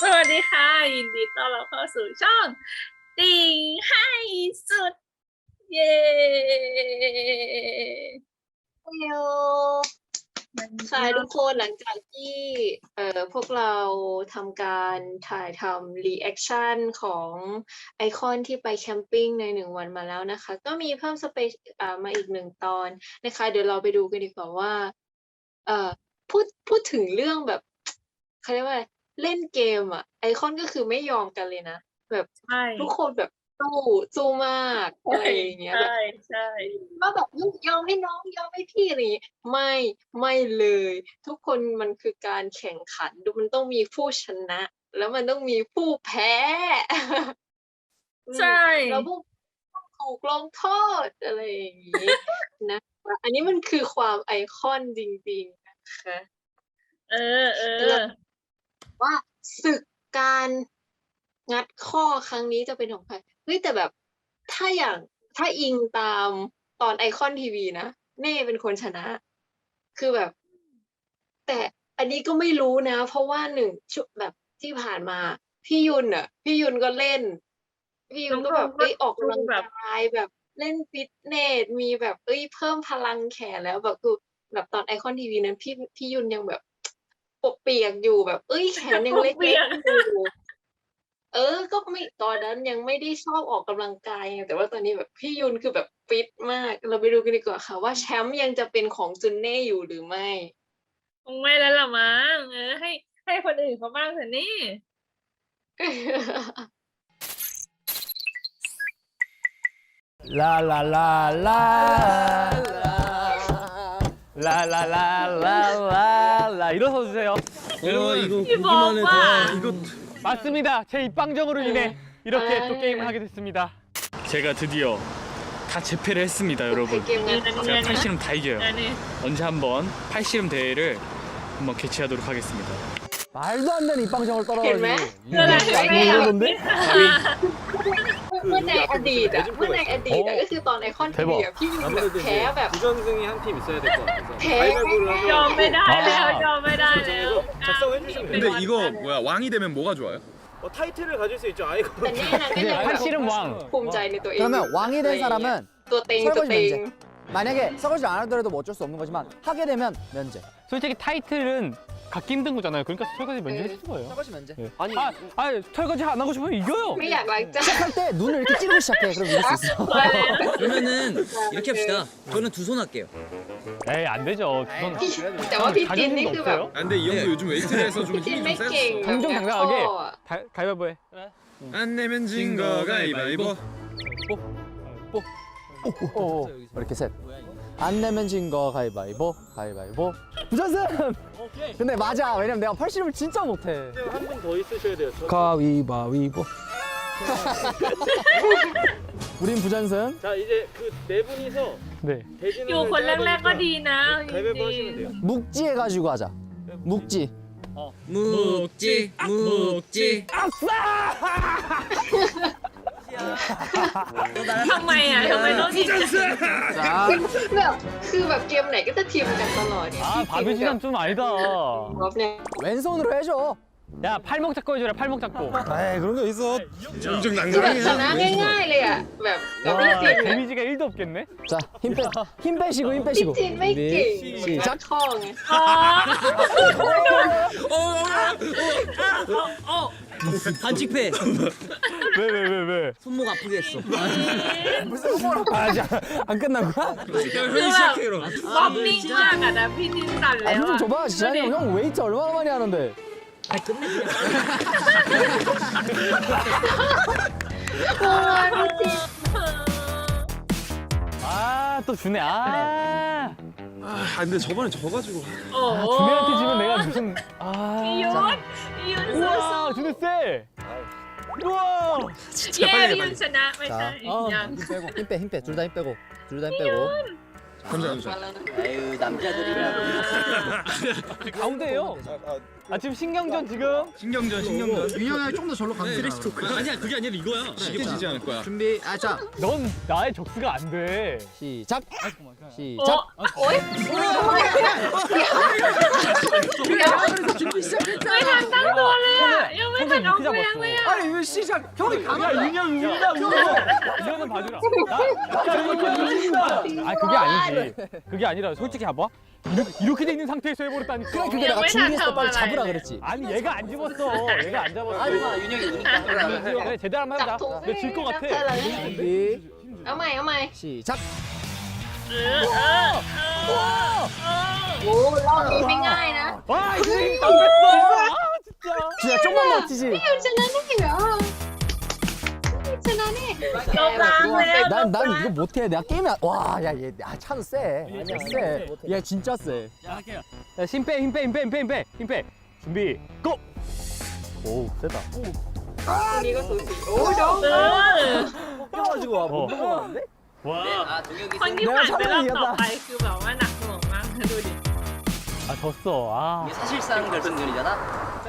สวัสดีค่ะ ยินดีต้อนรับเข้าสู่ช่องติ่งให้สุด เย้เฮลค่ะ ทุกคนหลังจากที่เอ่อพวกเราทำการถ่ายทำรีแอคชั่นของไอคอนที่ไปแคมปิ้งในหนึ่งวันมาแล้วนะคะ ก็มีเพิ่มสเปซอ่ามาอีกหนึ่งตอนนะคะ เดี๋ยวเราไปดูกันดีกว่าว่า เอ่อพูดพูดถึงเรื่องแบบเขาเรียกว่าอะไร เล่นเกมอะ ไอคอนก็คือไม่ยอมกันเลยนะ แบบใช่ทุกคนแบบสู้สู้มากอะไรอย่างเงี้ยแบบใช่ใช่ว่าแบบลูกยอมให้น้องยอมให้พี่อะไรอย่างงี้ไม่ไม่เลย ทุกคนมันคือการแข่งขันดูมันต้องมีผู้ชนะ แล้วมันต้องมีผู้แพ้อืมใช่แล้วผู้ถูกลงโทษอะไรอย่างงี้นะคะอันนี้มันคือความไอคอนจริงๆนะคะเออเออ ว่าศึกการงัดข้อครั้งนี้จะเป็นของใครเฮ้ยแต่แบบถ้าอย่างถ้าอิงตามตอนไอคอนทีวีนะเน่เป็นคนชนะ คือแบบ แต่อันนี้ก็ไม่รู้นะ เพราะว่าหนึ่งชุดแบบที่ผ่านมา พี่ยุนอะ พี่ยุนก็เล่น พี่ยุนก็แบบน้ออออกกำลังกายแบบเล่นฟิตเนสมีแบบเอ้ยเพิ่มพลังแขนแล้วแบบคือแบบตอนไอคอนทีวีนั้นพี่พี่ยุนยังแบบ ปกเปียกอยู่แบบ เอ้ยแขนยังเล็กๆอยู่เออ ก็ไม่ตอนนั้นยังไม่ได้ชอบออกกำลังกาย แต่ว่าตอนนี้แบบพี่ยุนคือแบบฟิตมาก เราไปดูกันดีกว่าค่ะ ว่าแชมป์ยังจะเป็นของจุนเน่อยู่หรือไม่คงไม่แล้วล่ะมั้งเออให้ให้คนอื่นเขาบ้างเถอะนี่ลาลาลาลาลาลาลาลา 일어서 주세요. 어 이거 보기만 해도 이거 맞습니다. 제 입방정으로 인해 이렇게 또 게임을 하게 됐습니다. 제가 드디어 다 재패를 했습니다, 여러분. 제가 네, 네, 네. 팔씨름 다 이겨요. 언제 한번 팔씨름 대회를 한번 개최하도록 하겠습니다. 말도 안 되는 입방정을 떨어가지고. 이거 뭔데? องอะไร ไม่ ไม่ ได้ เอา 건데? เมื่อในอดีตอะเมื่อในอดีตอะก็คือตอนไอคอนทีวีอะพี่ยุนแบบแพ้แบบ 부전승이 한 팀 있어야 될 것 같아서 대- 가위바위보를 ยอม 하면 ไม่ได้แล้ว 아. ยอมไม่ได้แล้ว 작성해 주시면 돼요. 근데 이거 뭐야 왕이 되면 뭐가 좋아요? 어, 타이틀을 가질 수 있죠. 아이고. แต่แน่นะก็ยังแบบ 팔씨름 왕. ภูมิใจในตัวเอง 그러면 อยู่ 왕이 된 사람은 ตัวเต็งตัว 설거지 เต็ง 면제. 만약에 설거지 안 하더라도 뭐 어쩔 수 없는 거지만 하게 되면 면제. 솔직히 타이틀은 갖기 힘든 거잖아요. 그러니까 설거지 먼저 네. 해주는 거예요. 설거지 면제. 네. 아니 아, 음. 아 설거지 안 하고 싶으면 이겨요. 没两个站， 시작할 때 눈을 이렇게 찌르고 시작해. 그럼 이길 수 있어. 그러면은 이렇게 합시다. 저는 두 손 할게요. 에이 안 되죠. 그건 怎么比点 자존심도 없어요. 아, 근데 이 형도 네. 요즘 웨이트에서 좀 힘이 좀 세졌어. 당장 당당하게. 가위바위보 해. 안 내면 진 거 가위바위보. 뽀. 뽀. 오, 오, 오. 이렇게 셋. 안 내면 진 거 가위바위보. 가위바위보. 부전승. 근데 맞아. 왜냐면 내가 팔씨름을 진짜 못해. 한 분 더 있으셔야 돼요. 저- 가위바위보. 우린 부전승. 자 이제 그 네 분이서 네. 대진을 อยู่คนแรกๆก็ดีนะจ 가위바위보 ริง 하시면 돼요. 묵지 해가지고 하자. 묵지. 묵지 묵지. ๆทำไมอ่ะทำไมต้องดีใจ 자. แบบคือแบบเกมไหนก็จะทีมกันตลอดเนี่ย 아 พี่จินแบบ 바비지는 좀 아니다. รอบเนี่ย 왼손으로 해줘. 야 팔목 잡고 해줘라 팔목 잡고. 에이 그런 게 있어. 좀 คือแบบช 낭낭해. นะง่ายๆเลยอ่ะแบบแบบ 와 พี่จินเนี่ย 데미지가 1도 없겠네. 자, 힘 빼. 힘 빼시고 힘 พี่ 빼시고. จินไม่เก่ง 준비, งัด 시작. ข้อไง อ๋อ 반칙패. 왜 왜 왜 왜? 손목 아프게 했어. 무슨 호모로 봐야지. 안 끝난 거야? คือแบบบ๊อบนิ่งมากอ่ะนะพี่จินสั่น 아, แล้ว 힘 좀 อ่ะ 줘봐. 지한이 형, 형 웨이트 얼마나 많이 하는데. 아, 겁나 아, 또 준해. 아. 아 근데 저번에 져가지고 아, 주네한테 지면 내가 무슨 아. 이혼 이혼 우와, 주네 쎄. 우와. 진짜 예 이혼 빨리. 선아 자, 맞아 그냥 어. 힘 빼고 힘 빼, 힘 빼. 둘 다 힘 빼고. 둘 다 힘 빼고. 감사합니다. 아유 남자들이라 가운데요. 아, 아, 아 지금 신경전 지금 신경전 신경전 윤형아 좀더 절로 가면 쓰레쉬 아, 아니야 그게 아니라 이거야 시켜지지 않을 거야 준비 아자 넌 나의 적수가 안돼 시작 시작 어이? 준비 시작했잖아 아니 왜 시작 형이 야 가면 윤현 울다 울어 윤현은 봐주라 나 진짜 이렇게 울린다 아 그게 아니지 그게 아니라 솔직히 봐봐 이렇게, 이렇게 돼 있는 상태에서 해버렸다니까 그래 그게 야, 내가 왜 준비했어 다 빨리 잡아라, 잡으라 이래. 그랬지. 아니 얘가 안 집었어 얘가 안 잡았어 윤영이 우니까. 그래 제대로 한번 จับ 해보자 ถุง 근데 질 것 같아 준비เอาใหม่เอาใหม่ 시작. เออเออเออเออ โอ้รอบนี้ไม่ง่ายนะ 와 이거 땀 뺐어 아 진짜 진짜 좀만 맞지지. พี่ยุนชนะนี่เหรอ ชนะนี่ จบล้างแล้ว 난 난 이거 못해. 내가 게임이 와야얘 아, 차도 세. 아니야 세. 얘 진짜 세. 야, 힘 빼, 힘 빼, 힘 빼, 힘 빼, 힘 빼, 힘 빼. 준비, 고! 오, 세다. อันนี้ก็สูสีโอ้ยอ เออ 껴가지고 와, 못 넘어가는데? 와, 아 동혁이 คนที่ผ่านไปรอบต่อไปคือแบบว่าหนักหน่วงมากดูดิ 아, 졌어. 아. 이게 사실상 결승전이잖아.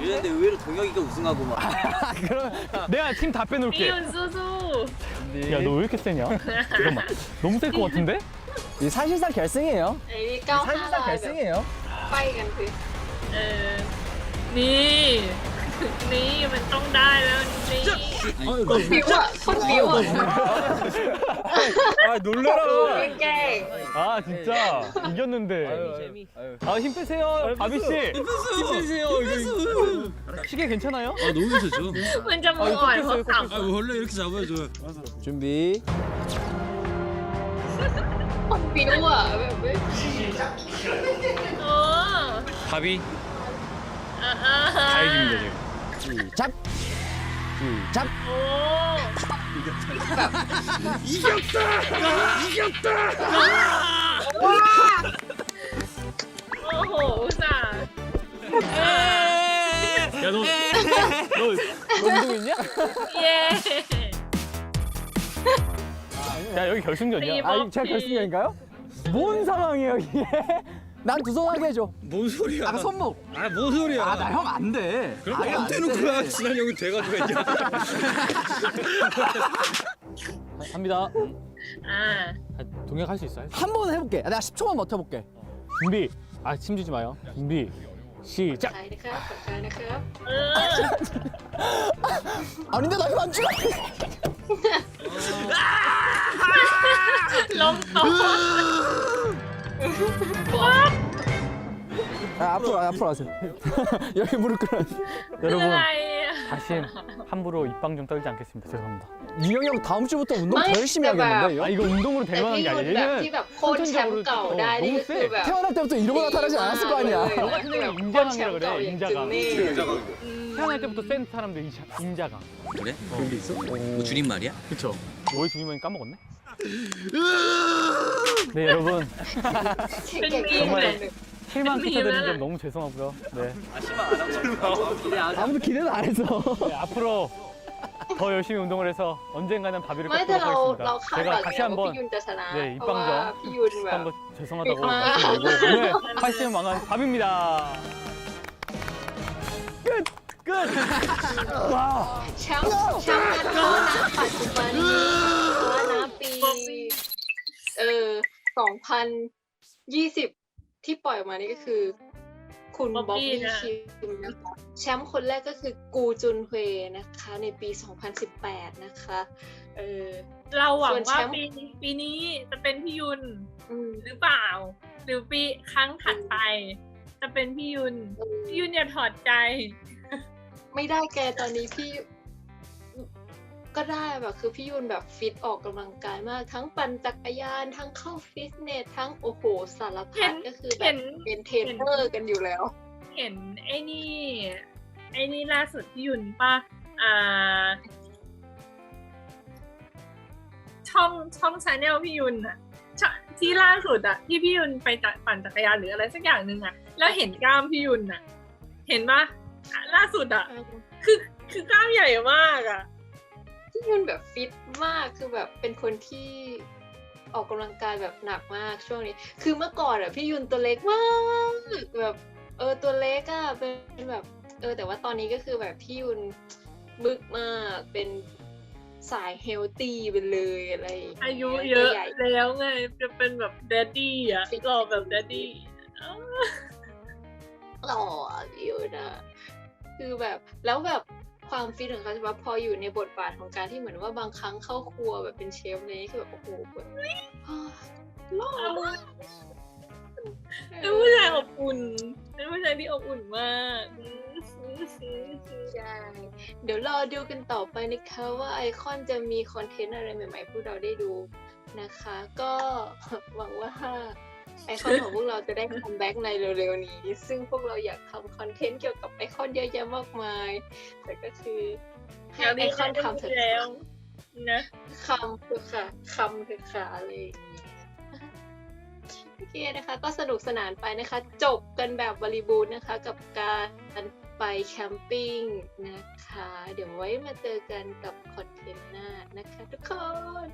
이랬는데 의외로 동혁이가 우승하고 막. 그럼 내가 팀 다 พี่ 빼놓을게. ยุนสู้ 야, 너 왜 이렇게 세냐? 잠깐만. 너무 셀 것 같은데? 이 사실상 결승이에요. ไอ้นี่เก้าห้า 사실상 ลายแบบ 결승이에요. ไปกันคือ ๆเออ นี่ นี่มันต้องได้แล้วนี่ บิวอ่ะคนบิวอ่ะ 아 놀래라. 아 진짜 네. 이겼는데. 아힘 빼세요, 아, 바비 씨. 힘빼세요. 시계 괜찮아요? 아 너무 괜찮죠? 혼자 아, 먹어 알고 아 원래 이렇게 잡아야죠. 준비. 비누아 왜왜 어 바비 아아 다이깁니다 시작. 시작. 오호 우산 야, 너, 너, 운동했냐? 예 야, 여기 결승전이야. 아, 이거 제가 결승전인가요? 뭔 상황이에요 이게? 난 두 손 하게 해줘. 뭔 소리야? 아까 손목. 아뭔 소리야? 아, 나 형 안 돼. 그럼 아예 안 되는 돼. 거야. 지난 형이 돼가지고 했냐? 갑니다. อ่า 아, 동혁 할 수 있어. 할 수- 한 번 해볼게. 내가 10초만 버텨볼게. 준비. 아, 침 주지 마요. 준비. 시작. ใช่นะครับขอบใจนะครับ เออ 아닌데 나 이거 안 죽어. ล้มโต๊ะ 아, 앞으로 아, 앞으로 하세요. 여기 무릎 꿇어. คือ 여러분, อะไรอ่ะ 다시 함부로 입방 좀 떨지 않겠습니다. 죄송합니다. 민영이 형 다음 주부터 운동 더 아이, 열심히 진짜 하겠는데? 아, 이거? 이거 운동으로 แต่ 될 만한 พี่ 게 ยุน 아니야. แบบที่ 얘는 แบบโค่นแชมป์เก่าได้นี่ก็คือแบบ 태어날 때부터 이러고 나타나지 않았을 거 아니야. เออ 너 같은 애는 แบบโค่นแชม 임자강이라 ป์เก่า 그래. อย่างจึง 임자강. นี่ 태어날 때부터 센 사람들 임자- 임자강. 그래? 그런 게 있어? 뭐 줄임말이야? 그쵸? 뭐의 주인공이 까먹었네? 네 여러분. 정말 실망 시켜드리는 점 너무 죄송하고요. 네, 아무도 기대도 안 했어. 네, 앞으로 더 열심히 운동을 해서 언젠가는 바비를 꺾도록 하겠습니다. 제가 다시 한번 네, 입방정. 한번 죄송하다고 말씀드리고 오늘 80만 원 밥입니다. Good. Wow. แชมป์แชมป์นัดโลกนะปัจจุบันนี้าปี เออสองพันยี่สิบที่ปล่อยออกมานี่ก็คือ คุณบ๊อบบี้ชิมนะคะแชมป์คนแรกก็คือกูจุนเฮนะคะ ในปีสองพันสิบแปดนะคะ เออ เราหวังว่าปีนี้ปีนี้จะเป็นพี่ยุนอืมหรือเปล่า หรือปีครั้งถัดไป จะเป็นพี่ยุนพี่ยุนอย่าถอดใจ ไม่ได้แกตอนนี้พี่ก็ได้แบบคือพี่ยุนแบบฟิตออกกำลังกายมาก ทั้งปั่นจักรยานทั้งเข้าฟิตเนสทั้งโอ้โหสารเห็พัดนก็คือแบเห็บนเป็นเทรนเนอร์กันอยู่แล้ว เห็นไอ้นี่ไอ้นี่ล่าสุดพี่ยุนป่ะอ่าช่องช่องชาแนลพี่ยุนอะชะที่ล่าสุดอะที่พี่ยุนไปจักปั่นจักรยานหรืออะไรสักอย่างหนึ่งอะแล้วเห็นกล้ามพี่ยุนอะเห็นปะอะ ล่าสุดอะคือคือกล้ามใหญ่มากอะพี่ยุนแบบฟิตมากคือแบบเป็นคนที่ออกกำลังกายแบบหนักมากช่วงนี้ คือเมื่อก่อนอะพี่ยุนตัวเล็กมากแบบเออตัวเล็กอะเป็นแบบ เออ แต่ว่าตอนนี้ก็คือแบบพี่ยุนบึกมากเป็นสายเฮลตี้ไปเลยอะไรงงี้อายุเยอะใหญ่แล้วไงจะเป็นแบบแดดดี้อะหล่อแบบแดดดี้หล่ออะพี่ยุนอะ คือแบบแล้วแบบความฟิตของเขาใช่ปะพออยู่ในบทบาทของการที่เหมือนว่าบางครั้งเข้าครัวแบบเป็นเชฟอะไรอย่างนี้คือแบบโอ้โหแบบหล่อมากเป็นผู้ชายอบอุ่นเป็นผู้ชายที่อบอุ่นมากใช่เดี๋ยวรอดูกันต่อไปนะคะว่าไอคอนจะมีคอนเทนต์อะไรใหม่ๆพวกเราได้ดูนะคะ ก็หวังว่า ไอคอนของพวกเราจะได้คัมแบ็กในเร็วๆนี้ ซึ่งพวกเราอยากทำคอนเทนต์เกี่ยวกับไอคอนเยอะแยะมากมาย แต่ก็คือให้แล้วไอนี่คอนทำเถอะแล้วนะคำเถอะค่ะคำเถอะค่ะอะไรอย่างเงี้ยโอเคนะคะ ก็สนุกสนานไปนะคะ จบกันแบบบริบูรณ์นะคะ กับการไปแคมปิ้งนะคะ เดี๋ยวไว้มาเจอกันกับคอนเทนต์หน้านะคะทุกคน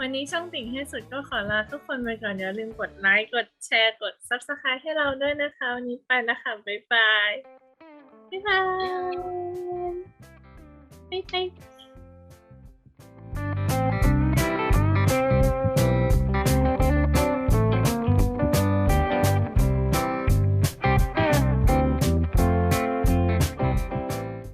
วันนี้ช่องติ่งให้สุดก็ขอลาทุกคนไปก่อนอย่าลืมกดไลค์ กดแชร์ กด subscribe ให้เราด้วยนะคะ วันนี้ไปนะคะ บ๊ายบาย บ๊ายบาย บ๊ายบาย